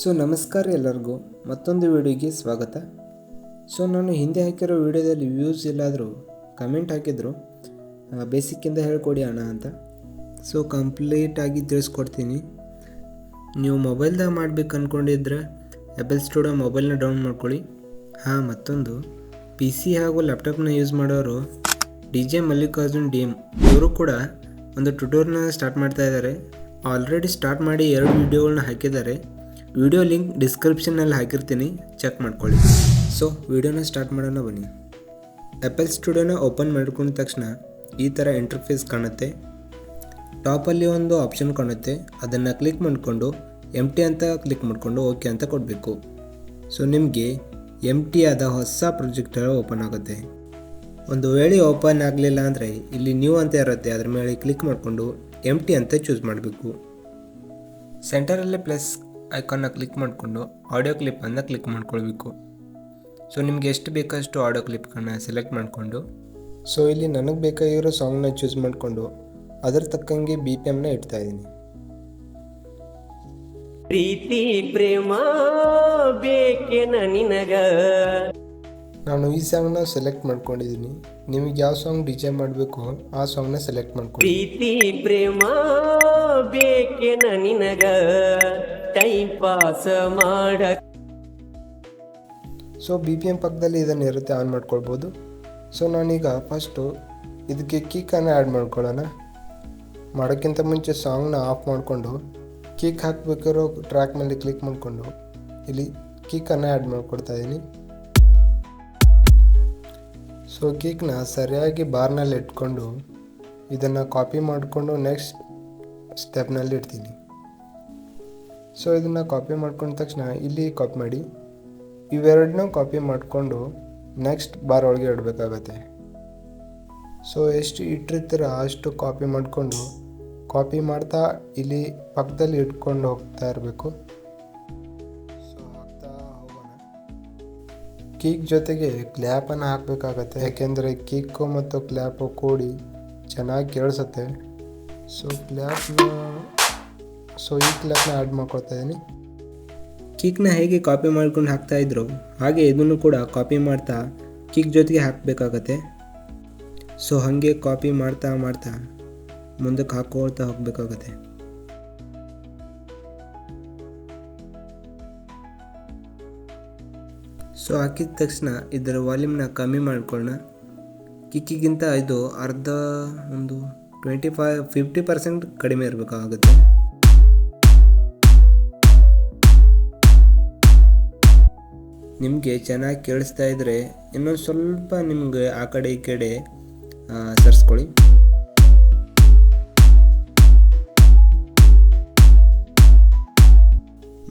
So ನಮಸ್ಕಾರ ಎಲ್ಲರಿಗೂ, ಮತ್ತೊಂದು ವಿಡಿಯೋಗೆ ಸ್ವಾಗತ. ಸೊ ನಾನು ಹಿಂದೆ ಹಾಕಿರೋ ವಿಡಿಯೋದಲ್ಲಿ ವ್ಯೂಸ್ ಎಲ್ಲಾದರೂ ಕಮೆಂಟ್ ಹಾಕಿದ್ರು ಬೇಸಿಕ್ಕಿಂದ ಹೇಳ್ಕೊಡಿ ಅಣ್ಣ ಅಂತ. ಸೊ ಕಂಪ್ಲೀಟಾಗಿ ತಿಳಿಸ್ಕೊಡ್ತೀನಿ. ನೀವು ಮೊಬೈಲ್ದಾಗ ಮಾಡ್ಬೇಕು ಅಂದ್ಕೊಂಡಿದ್ರೆ ಆ್ಯಪಲ್ ಸ್ಟುಡಿಯೋ ಮೊಬೈಲ್ನ ಡೌನ್ ಮಾಡ್ಕೊಳ್ಳಿ. ಹಾಂ, ಮತ್ತೊಂದು. ಪಿ ಸಿ ಹಾಗೂ ಲ್ಯಾಪ್ಟಾಪ್ನ ಯೂಸ್ ಮಾಡೋರು D J Mallikarjun D M ಇವರು ಕೂಡ ಒಂದು ಟ್ಯುಟೋರ್ನ ಸ್ಟಾರ್ಟ್ ಮಾಡ್ತಾ ಇದ್ದಾರೆ ಆಲ್ರೆಡಿ ಸ್ಟಾರ್ಟ್ ಮಾಡಿ ಎರಡು ವಿಡಿಯೋಗಳನ್ನ ಹಾಕಿದ್ದಾರೆ. ವಿಡಿಯೋ ಲಿಂಕ್ ಡಿಸ್ಕ್ರಿಪ್ಷನ್ನಲ್ಲಿ ಹಾಕಿರ್ತೀನಿ ಚೆಕ್ ಮಾಡ್ಕೊಳ್ಳಿ. ಸೊ ವಿಡಿಯೋನ ಸ್ಟಾರ್ಟ್ ಮಾಡೋಣ ಬನ್ನಿ. ಆ್ಯಪಲ್ ಸ್ಟುಡಿಯೋನ ಓಪನ್ ಮಾಡ್ಕೊಂಡ ತಕ್ಷಣ ಈ ಥರ ಇಂಟರ್ಫೇಸ್ ಕಾಣುತ್ತೆ. ಟಾಪಲ್ಲಿ ಒಂದು ಆಪ್ಷನ್ ಕಾಣುತ್ತೆ. ಅದನ್ನು ಕ್ಲಿಕ್ ಮಾಡಿಕೊಂಡು ಎಂ ಟಿ ಅಂತ ಕ್ಲಿಕ್ ಮಾಡಿಕೊಂಡು ಓಕೆ ಅಂತ ಕೊಡಬೇಕು. ಸೊ ನಿಮಗೆ ಎಂ ಟಿ ಆದ ಹೊಸ ಪ್ರಾಜೆಕ್ಟ್ ಓಪನ್ ಆಗುತ್ತೆ. ಒಂದು ವೇಳೆ ಓಪನ್ ಆಗಲಿಲ್ಲ ಅಂದರೆ ಇಲ್ಲಿ ನ್ಯೂ ಅಂತ ಇರುತ್ತೆ. ಅದ್ರ ಮೇಲೆ ಕ್ಲಿಕ್ ಮಾಡಿಕೊಂಡು ಎಂ ಟಿ ಅಂತ ಚೂಸ್ ಮಾಡಬೇಕು. ಸೆಂಟರಲ್ಲೇ ಪ್ಲಸ್ ಐಕಾನ್ನ ಕ್ಲಿಕ್ ಮಾಡಿಕೊಂಡು ಆಡಿಯೋ ಕ್ಲಿಪ್ಪನ್ನು ಕ್ಲಿಕ್ ಮಾಡ್ಕೊಳ್ಬೇಕು. ಸೊ ನಿಮ್ಗೆ ಎಷ್ಟು ಬೇಕಷ್ಟು ಆಡಿಯೋ ಕ್ಲಿಪ್ಗಳನ್ನ ಸೆಲೆಕ್ಟ್ ಮಾಡಿಕೊಂಡು ಸೊ ಇಲ್ಲಿ ನನಗೆ ಬೇಕಾಗಿರೋ ಸಾಂಗ್ನ ಚೂಸ್ ಮಾಡಿಕೊಂಡು ಅದರ ತಕ್ಕಂಗೆ ಬಿ ಪಿ ಎಮ್ನ ಇಡ್ತಾ ಇದ್ದೀನಿ. ಪ್ರೀತಿ ಪ್ರೇಮ ಬೇಕೇನ ನಿನಗ? ನಾನು ಈ ಸಾಂಗ್ನ ಸೆಲೆಕ್ಟ್ ಮಾಡ್ಕೊಂಡಿದ್ದೀನಿ. ನಿಮಗೆ ಯಾವ ಸಾಂಗ್ ಡಿಜೆ ಮಾಡಬೇಕು ಆ ಸಾಂಗ್ನ ಸೆಲೆಕ್ಟ್ ಮಾಡ್ಕೊಂಡು ಪ್ರೀತಿ ಪ್ರೇಮ ಬೇಕೇನ ನಿನಗ? ಟೈಮ್ ಪಾಸ್ ಮಾಡ ಸೊ ಬಿ ಪಿ ಎಂ ಪಕ್ಕದಲ್ಲಿ ಇದನ್ನು ಇರುತ್ತೆ ಆನ್ ಮಾಡ್ಕೊಳ್ಬೋದು. ಸೊ ನಾನೀಗ ಫಸ್ಟು ಇದಕ್ಕೆ ಕೀಕನ್ನು ಆ್ಯಡ್ ಮಾಡ್ಕೊಳ್ಳೋಣ. ಮಾಡೋಕ್ಕಿಂತ ಮುಂಚೆ ಸಾಂಗ್ನ ಆಫ್ ಮಾಡಿಕೊಂಡು, ಕೀಕ್ ಹಾಕಬೇಕಿರೋ ಟ್ರ್ಯಾಕ್ ಮೇಲೆ ಕ್ಲಿಕ್ ಮಾಡಿಕೊಂಡು, ಇಲ್ಲಿ ಕೀಕನ್ನು ಆ್ಯಡ್ ಮಾಡ್ಕೊಡ್ತಾ ಇದ್ದೀನಿ ಸೊ ಕೀಕ್ನ ಸರಿಯಾಗಿ ಬಾರ್ನಲ್ಲಿ ಇಟ್ಕೊಂಡು, ಇದನ್ನು ಕಾಪಿ ಮಾಡಿಕೊಂಡು ನೆಕ್ಸ್ಟ್ ಸ್ಟೆಪ್ನಲ್ಲಿ ಇಡ್ತೀನಿ. ಸೊ ಇದನ್ನು ಕಾಪಿ ಮಾಡ್ಕೊಂಡ ತಕ್ಷಣ ಇಲ್ಲಿ ಕಾಪಿ ಮಾಡಿ. ಇವೆರಡನ್ನೂ ಕಾಪಿ ಮಾಡಿಕೊಂಡು ನೆಕ್ಸ್ಟ್ ಬಾರ್ ಒಳಗೆ ಇಡಬೇಕಾಗತ್ತೆ. ಸೊ ಎಷ್ಟು ಇಟ್ಟಿರ್ತೀರ ಅಷ್ಟು ಕಾಪಿ ಮಾಡಿಕೊಂಡು ಕಾಪಿ ಮಾಡ್ತಾ ಇಲ್ಲಿ ಪಕ್ಕದಲ್ಲಿ ಇಟ್ಕೊಂಡು ಹೋಗ್ತಾ ಇರಬೇಕು. ಸೊ ಹಾಕ್ತಾ ಹೋಗೋಣ. ಕೀಕ್ ಜೊತೆಗೆ ಕ್ಲ್ಯಾಪನ್ನು ಹಾಕಬೇಕಾಗತ್ತೆ. ಯಾಕೆಂದರೆ ಕೀಕು ಮತ್ತು ಕ್ಲ್ಯಾಪು ಕೂಡಿ ಚೆನ್ನಾಗಿ ಕೇಳಿಸುತ್ತೆ. ಸೊ ಕ್ಲ್ಯಾಪ್ನ ಸೊ ಈ ಕ್ಲ್ಯಾಪ್ನ ಆ್ಯಡ್ ಮಾಡ್ಕೊಳ್ತಾ ಇದ್ದೀನಿ ಕಿಕ್ನ ಹೇಗೆ ಕಾಪಿ ಮಾಡ್ಕೊಂಡು ಹಾಕ್ತಾ ಇದ್ರು, ಹಾಗೆ ಇದನ್ನು ಕೂಡ ಕಾಪಿ ಮಾಡ್ತಾ ಕಿಕ್ ಜೊತೆಗೆ ಹಾಕಬೇಕಾಗತ್ತೆ. ಸೊ ಹಾಗೆ ಕಾಪಿ ಮಾಡ್ತಾ ಮಾಡ್ತಾ ಮುಂದಕ್ಕೆ ಹಾಕೊಳ್ತಾ ಹೋಗಬೇಕಾಗತ್ತೆ. ಸೊ ಹಾಕಿದ ತಕ್ಷಣ ಇದರ ವಾಲ್ಯೂಮ್ನ ಕಮ್ಮಿ ಮಾಡ್ಕೊಳ್ಳೋಣ. ಕಿಕ್ಕಿಗಿಂತ ಇದು ಅರ್ಧ ಒಂದು ಟ್ವೆಂಟಿ ಫೈವ್ ಫಿಫ್ಟಿ ಪರ್ಸೆಂಟ್ ಕಡಿಮೆ ಇರಬೇಕಾಗುತ್ತೆ. ನಿಮಗೆ ಚೆನ್ನಾಗಿ ಕೇಳಿಸ್ತಾ ಇದ್ದರೆ ಇನ್ನೊಂದು ಸ್ವಲ್ಪ ನಿಮಗೆ ಆ ಕಡೆ ಈ ಕಡೆ ಸರಿಸ್ಕೊಳ್ಳಿ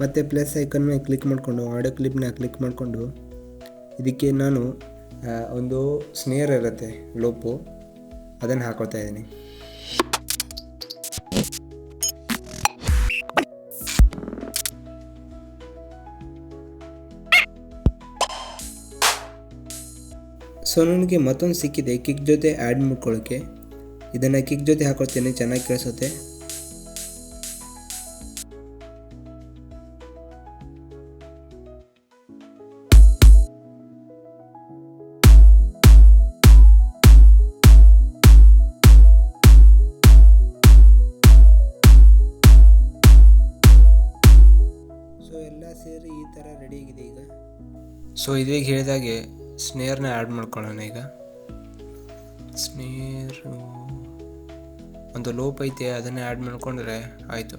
ಮತ್ತು ಪ್ಲಸ್ ಐಕನ್ ಮೇಲೆ ಕ್ಲಿಕ್ ಮಾಡಿಕೊಂಡು, ಆಡಿಯೋ ಕ್ಲಿಪ್ನ ಕ್ಲಿಕ್ ಮಾಡಿಕೊಂಡು, ಇದಕ್ಕೆ ನಾನು ಒಂದು ಸ್ನೇರ್ ಇರುತ್ತೆ, ಲೋಪು. ಅದನ್ನು ಹಾಕೊಳ್ತಾ ಇದ್ದೀನಿ. ಸೊ ನನಗೆ ಮತ್ತೊಂದು ಸಿಕ್ಕಿದೆ, ಕಿಕ್ ಜೊತೆ ಆ್ಯಡ್ ಮಾಡ್ಕೊಳ್ಳೋಕ್ಕೆ ಇದನ್ನು ಕಿಕ್ ಜೊತೆ ಹಾಕೊಳ್ತೇನೆ, ಚೆನ್ನಾಗಿ ಕೇಳಿಸುತ್ತೆ. ಸೊ ಎಲ್ಲ ಸೇರಿ ಈ ಥರ ರೆಡಿ ಆಗಿದೆ ಈಗ. ಸೊ ಇದೀಗ ಹೇಳಿದಾಗೆ ಸ್ನೇರ್ನ ಆ್ಯಡ್ ಮಾಡ್ಕೊಳ್ಳೋಣ ಈಗ. ಸ್ನೇರು ಒಂದು ಲೋಪ್ ಐತೆ, ಅದನ್ನು ಆ್ಯಡ್ ಮಾಡ್ಕೊಂಡ್ರೆ ಆಯಿತು.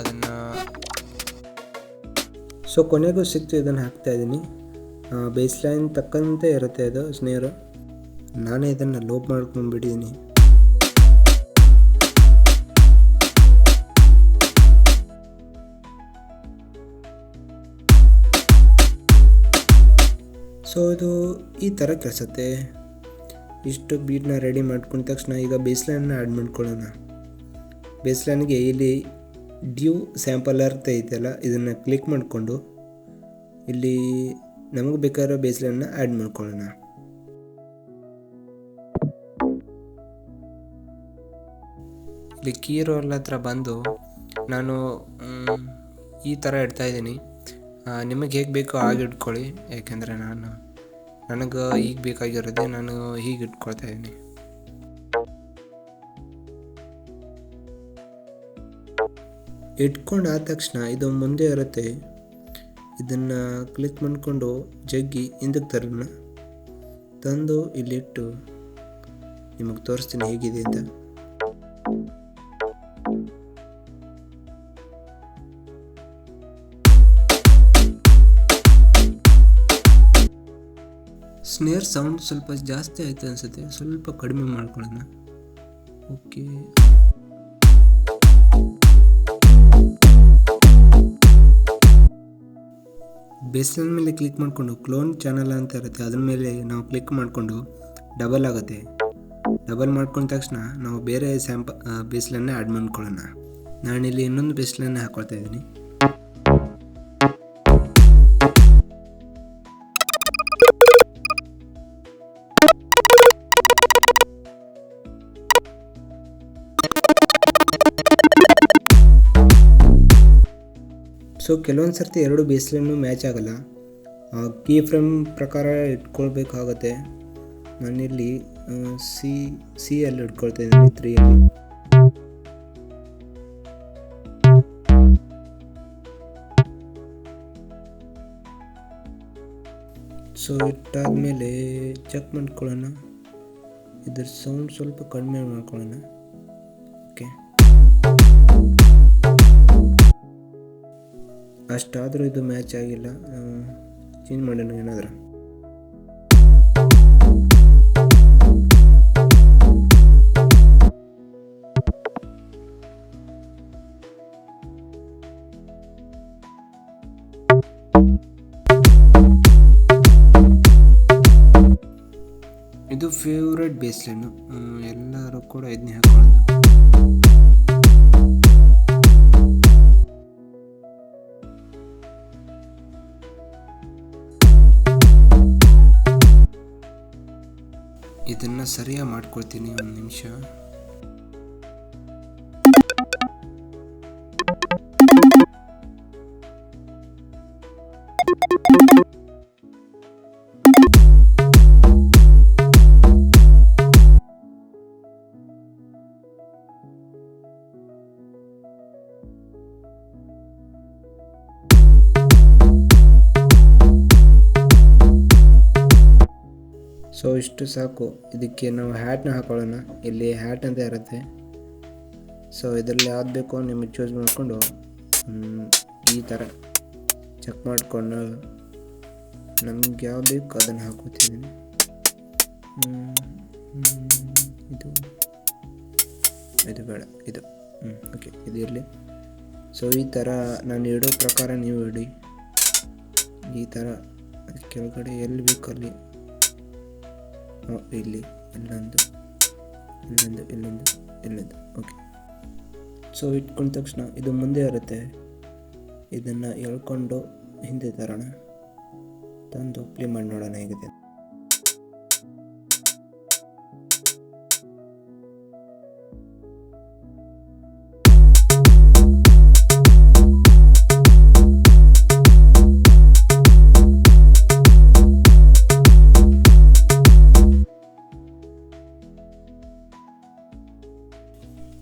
ಅದನ್ನು ಸೊ ಕೊನೆಗೂ ಸಿಕ್ತು ಇದನ್ನು ಹಾಕ್ತಾ ಇದ್ದೀನಿ ಬೇಸ್ ಲೈನ್ ತಕ್ಕಂತೆ ಇರುತ್ತೆ ಅದು, ಸ್ನೇರು. ನಾನೇ ಇದನ್ನು ಲೋಪ್ ಮಾಡ್ಕೊಂಡ್ಬಿಟ್ಟಿದ್ದೀನಿ ಸೊ ಇದು ಈ ಥರ ಕೆಲಸತ್ತೆ. ಇಷ್ಟು ಬೀಟ್ನ ರೆಡಿ ಮಾಡ್ಕೊಂಡ ತಕ್ಷಣ ಈಗ ಬೇಸ್ಲೈನ್ನ ಆ್ಯಡ್ ಮಾಡ್ಕೊಳ್ಳೋಣ. ಬೇಸ್ಲೈನ್ಗೆ ಇಲ್ಲಿ ಡ್ಯೂ ಸ್ಯಾಂಪಲ್ ಅರ್ಥ ಐತಲ್ಲ, ಇದನ್ನು ಕ್ಲಿಕ್ ಮಾಡಿಕೊಂಡು ಇಲ್ಲಿ ನಮಗೆ ಬೇಕಾಗಿರೋ ಬೇಸ್ಲೈನ್ನ ಆ್ಯಡ್ ಮಾಡ್ಕೊಳ್ಳೋಣ. ಇಲ್ಲಿ ಕೀ ಹತ್ರ ಬಂದು ನಾನು ಈ ಥರ ಇಡ್ತಾ ಇದ್ದೀನಿ. ನಿಮಗೆ ಹೇಗೆ ಬೇಕೋ ಹಾಗೆ ಇಟ್ಕೊಳ್ಳಿ, ಯಾಕೆಂದರೆ ನಾನು ನನಗೆ ಈಗ ಬೇಕಾಗಿರೋದೆ ನಾನು ಹೀಗೆ ಇಟ್ಕೊಳ್ತಾ ಇದ್ದೀನಿ. ಇಟ್ಕೊಂಡು ತಕ್ಷಣ ಇದು ಮುಂದೆ ಇರುತ್ತೆ. ಇದನ್ನು ಕ್ಲಿಕ್ ಮಾಡಿಕೊಂಡು ಜಗ್ಗಿ ಹಿಂದಕ್ಕೆ ತರೋಣ ತಂದು ಇಲ್ಲಿಟ್ಟು ನಿಮಗೆ ತೋರಿಸ್ತೀನಿ ಹೇಗಿದೆ ಅಂತ. ಸ್ನೇರ್ ಸೌಂಡ್ ಸ್ವಲ್ಪ ಜಾಸ್ತಿ ಆಯ್ತು ಅನ್ಸುತ್ತೆ. ಸ್ವಲ್ಪ ಕಡಿಮೆ ಮಾಡ್ಕೊಳ್ಳೋಣ. ಓಕೆ ಬೇಸ್ಲೈನ್ ಮೇಲೆ ಕ್ಲಿಕ್ ಮಾಡಿಕೊಂಡು ಕ್ಲೋನ್ ಚಾನಲ್ ಅಂತ ಇರುತ್ತೆ. ಅದ್ರ ಮೇಲೆ ನಾವು ಕ್ಲಿಕ್ ಮಾಡಿಕೊಂಡು ಡಬಲ್ ಆಗುತ್ತೆ. ಡಬಲ್ ಮಾಡ್ಕೊಂಡ ತಕ್ಷಣ ನಾವು ಬೇರೆ ಸ್ಯಾಂಪ ಬೇಸ್ಲನ್ನೇ ಆ್ಯಡ್ ಮಾಡ್ಕೊಳ್ಳೋಣ. ನಾನಿಲ್ಲಿ ಇನ್ನೊಂದು ಬೇಸ್ಲನ್ನೇ ಹಾಕ್ಕೊಳ್ತಾ ಇದ್ದೀನಿ. ಸೊ ಕೆಲವೊಂದು ಸರ್ತಿ ಎರಡು ಬೇಸ್ಲೈನು ಮ್ಯಾಚ್ ಆಗಲ್ಲ. ಕೀ ಫ್ರೇಮ್ ಪ್ರಕಾರ ಇಟ್ಕೊಳ್ಬೇಕಾಗತ್ತೆ. ನಾನಿಲ್ಲಿ ಸಿ ಸಿ ಅಲ್ಲಿ ಇಟ್ಕೊಳ್ತಾ ಇದ್ದೀನಿ ತ್ರೀಯಲ್ಲಿ ಸೊ ಇಟ್ಟಾದಮೇಲೆ ಚೆಕ್ ಮಾಡ್ಕೊಳ್ಳೋಣ. ಇದ್ರ ಸೌಂಡ್ ಸ್ವಲ್ಪ ಕಡಿಮೆ ಮಾಡ್ಕೊಳ್ಳೋಣ. ಅಷ್ಟಾದರೂ ಇದು ಮ್ಯಾಚ್ ಆಗಿಲ್ಲ. ಚೇಂಜ್ ಮಾಡೋಣ ಏನಾದರೂ. ಇದು ಫೇವ್ರೆಟ್ ಬೇಸ್ಲೈನು ಎಲ್ಲರೂ ಕೂಡ ಇದನ್ನೇ ಹಾಕೊಳ್ಳೋದು. ಇದನ್ನು ಸರಿಯಾಗಿ ಮಾಡ್ಕೊಳ್ತೀನಿ ಒಂದು ನಿಮಿಷ. ಸೊ ಇಷ್ಟು ಸಾಕು. ಇದಕ್ಕೆ ನಾವು ಹ್ಯಾಟ್ನ ಹಾಕೊಳ್ಳೋಣ. ಇಲ್ಲಿ ಹ್ಯಾಟ್ ಅಂತ ಇರುತ್ತೆ. ಸೊ ಇದರಲ್ಲಿ ಯಾವ್ದು ಬೇಕೋ ನಿಮಗೆ ಚೂಸ್ ಮಾಡಿಕೊಂಡು ಈ ಥರ ಚೆಕ್ ಮಾಡಿಕೊಂಡು ನಮ್ಗೆ ಯಾವ್ದು ಬೇಕು ಅದನ್ನು ಹಾಕೋತಿದ್ದೀನಿ. ಇದು. ಇದು ಬೇಡ ಇದು. ಹ್ಞೂ ಓಕೆ ಇದು ಇರಲಿ. ಸೊ ಈ ಥರ ನಾನು ಇಡೋ ಪ್ರಕಾರ ನೀವು ಇಡಿ. ಈ ಥರ ಕೆಳಗಡೆ ಎಲ್ಲಿ ಬೇಕು ಅಲ್ಲಿ. ಹ, ಇಲ್ಲಿ ಇಲ್ಲೊಂದು ಇಲ್ಲೊಂದು ಇಲ್ಲೊಂದು ಇಲ್ಲೊಂದು ಓಕೆ ಸೊ ಇಟ್ಕೊಂಡ ತಕ್ಷಣ ಇದು ಮುಂದೆ ಇರುತ್ತೆ. ಇದನ್ನು ಎಳ್ಕೊಂಡು ಹಿಂದೆ ತರೋಣ. ತಂದು ಪ್ಲೇ ಮಾಡಿ ನೋಡೋಣ ಹೇಗಿದೆ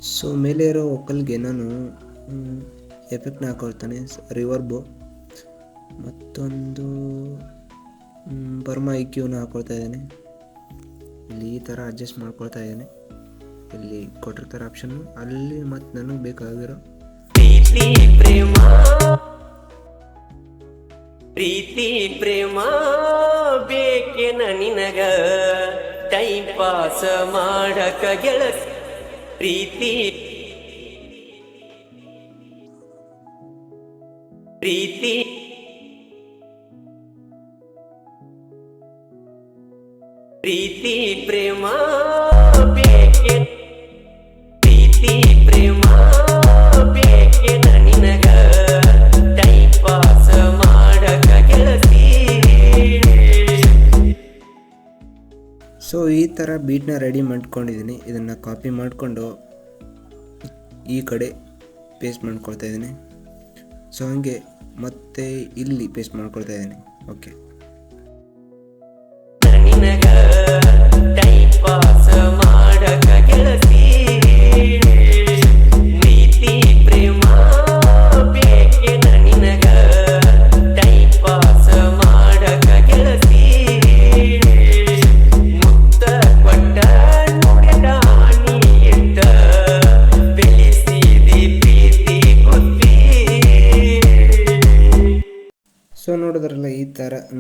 ಸೊ ಮೇಲೆ ಇರೋ ಒಕ್ಕಲ್ಗೆ ನಾನು ಎಫೆಕ್ಟ್ನ ಹಾಕೊಳ್ತಾನೆ. ರಿವರ್ಬು ಮತ್ತೊಂದು ಬರ್ಮಾ ಐ ಕ್ಯೂನ ಹಾಕೊಳ್ತಾ ಇದ್ದೇನೆ. ಇಲ್ಲಿ ಈ ಥರ ಅಡ್ಜಸ್ಟ್ ಮಾಡ್ಕೊಳ್ತಾ ಇದ್ದೇನೆ. ಇಲ್ಲಿ ಕೊಟ್ಟಿರ್ತಾರೆ ಆಪ್ಷನ್ನು ಅಲ್ಲಿ ಮತ್ತು ನನಗೆ ಬೇಕಾಗಿರೋ ಪ್ರೀತಿ, ಪ್ರೇಮ. ಬೇಕೇನ ನಿನಗ? ಟೈಮ್ ಪಾಸ್ ಮಾಡಕ ಗೆಳತಿ ಪ್ರೀತಿ ಪ್ರೀತಿ ಪ್ರೀತಿ ಪ್ರೇಮ ಥರ ಬೀಟ್ನ ರೆಡಿ ಮಾಡ್ಕೊಂಡಿದ್ದೀನಿ. ಇದನ್ನು ಕಾಪಿ ಮಾಡಿಕೊಂಡು ಈ ಕಡೆ ಪೇಸ್ಟ್ ಮಾಡ್ಕೊಳ್ತಾ ಇದ್ದೀನಿ. ಸೊ ಹಾಗೆ ಮತ್ತೆ ಇಲ್ಲಿ ಪೇಸ್ಟ್ ಮಾಡ್ಕೊಳ್ತಾ ಇದ್ದೀನಿ. ಓಕೆ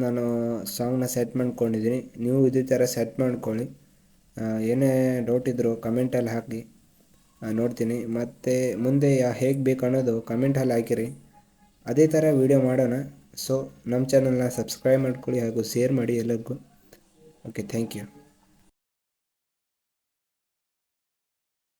ನಾನು ಸಾಂಗ್ನ ಸೆಟ್ ಮಾಡ್ಕೊಂಡಿದ್ದೀನಿ. ನೀವು ಇದೇ ಥರ ಸೆಟ್ ಮಾಡ್ಕೊಳ್ಳಿ. ಏನೇ ಡೌಟ್ ಇದ್ದರೂ ಕಮೆಂಟಲ್ಲಿ ಹಾಕಿ. ನೋಡ್ತೀನಿ. ಮತ್ತು ಮುಂದೆ ಯಾ, ಹೇಗೆ ಬೇಕು ಅನ್ನೋದು ಕಮೆಂಟಲ್ಲಿ ಹಾಕಿರಿ. ಅದೇ ಥರ ವೀಡಿಯೋ ಮಾಡೋಣ. ಸೊ ನಮ್ಮ ಚಾನಲ್ನ ಸಬ್ಸ್ಕ್ರೈಬ್ ಮಾಡ್ಕೊಳ್ಳಿ ಹಾಗೂ ಶೇರ್ ಮಾಡಿ ಎಲ್ಲರಿಗೂ. Okay thank you